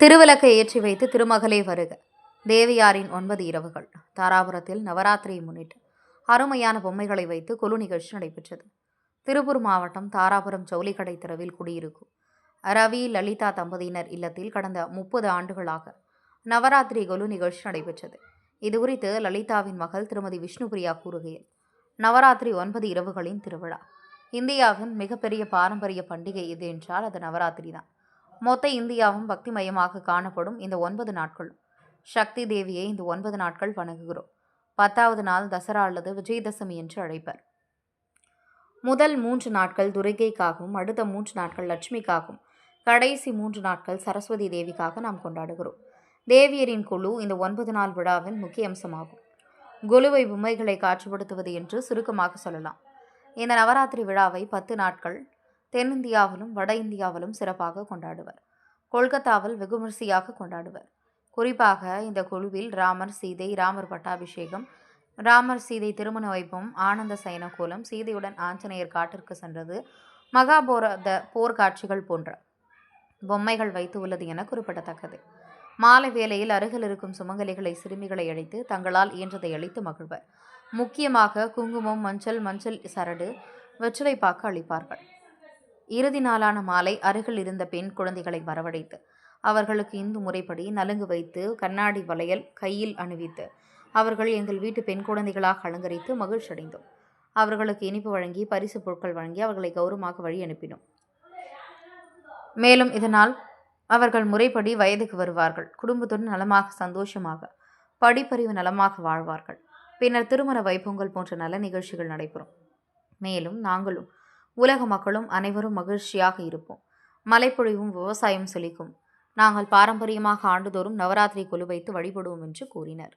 திருவிளக்கை ஏற்றி வைத்து திருமகளே வருக. தேவியாரின் ஒன்பது இரவுகள். தாராபுரத்தில் நவராத்திரியை முன்னிட்டு அருமையான பொம்மைகளை வைத்து கொலு நிகழ்ச்சி நடைபெற்றது. திருப்பூர் மாவட்டம் தாராபுரம் ஜவுளிக்கடை தெருவில் குடியிருக்கும் ரவி லலிதா தம்பதியினர் இல்லத்தில் கடந்த முப்பது ஆண்டுகளாக நவராத்திரி கொலு நிகழ்ச்சி நடைபெற்றது. இதுகுறித்து லலிதாவின் மகள் திருமதி விஷ்ணுபிரியா கூறுகையில் நவராத்திரி ஒன்பது இரவுகளின் திருவிழா. இந்தியாவின் மிகப்பெரிய பாரம்பரிய பண்டிகை இது என்றால் அது நவராத்திரி தான். மொத்த இந்தியாவும் பக்தி மையமாக காணப்படும் இந்த ஒன்பது நாட்களும் சக்தி தேவியை இந்த ஒன்பது நாட்கள் வணங்குகிறோம். பத்தாவது நாள் தசரா அல்லது விஜயதசமி என்று அழைப்பர். முதல் மூன்று நாட்கள் துர்கைக்காகவும் அடுத்த மூன்று நாட்கள் லட்சுமிக்காகவும் கடைசி மூன்று நாட்கள் சரஸ்வதி தேவிக்காக நாம் கொண்டாடுகிறோம். தேவியரின் குழு இந்த ஒன்பது நாள் விழாவின் முக்கிய அம்சமாகும். குலுவை பொம்மைகளை காட்சிப்படுத்துவது என்று சுருக்கமாக சொல்லலாம். இந்த நவராத்திரி விழாவை பத்து நாட்கள் தென்னிந்தியாவிலும் வட இந்தியாவிலும் சிறப்பாக கொண்டாடுவர். கொல்கத்தாவில் வெகுமரிசையாக கொண்டாடுவர். குறிப்பாக இந்த குழுவில் ராமர் சீதை ராமர் பட்டாபிஷேகம் ராமர் சீதை திருமண வைப்பும் ஆனந்த சயன கோலம் சீதையுடன் ஆஞ்சநேயர் காட்டிற்கு சென்றது மகாபோரத போர்க்காட்சிகள் போன்ற பொம்மைகள் வைத்து உள்ளது என குறிப்பிடத்தக்கது. மாலை வேளையில் அருகில் இருக்கும் சுமங்கலிகளை சிறுமிகளை அழைத்து தங்களால் இயன்றதை அளித்து மகிழ்வர். முக்கியமாக குங்குமம் மஞ்சள் மஞ்சள் சரடு வெற்றிலைப்பாக்கு அளிப்பார்கள். இறுதி நாளான மாலை அருகில் இருந்த பெண் குழந்தைகளை வரவழைத்து அவர்களுக்கு இந்து முறைப்படி நலுங்கு வைத்து கண்ணாடி வளையல் கையில் அணிவித்து அவர்கள் எங்கள் வீட்டு பெண் குழந்தைகளாக அலங்கரித்து மகிழ்ச்சி அடைந்தோம். அவர்களுக்கு இனிப்பு வழங்கி பரிசு பொருட்கள் வழங்கி அவர்களை கௌரவமாக வழி அனுப்பினோம். மேலும் இதனால் அவர்கள் முறைப்படி வயதுக்கு வருவார்கள். குடும்பத்துடன் நலமாக சந்தோஷமாக படிப்பறிவு நலமாக வாழ்வார்கள். பின்னர் திருமண வைபவங்கள் போன்ற நல நிகழ்ச்சிகள் நடைபெறும். மேலும் நாங்களும் உலக மக்களும் அனைவரும் மகிழ்ச்சியாக இருப்போம் மலைப்பொழிவும் விவசாயம் செழிக்கும் நாங்கள் பாரம்பரியமாக ஆண்டுதோறும் நவராத்திரி குழு வைத்து வழிபடுவோம் என்று கூறினர்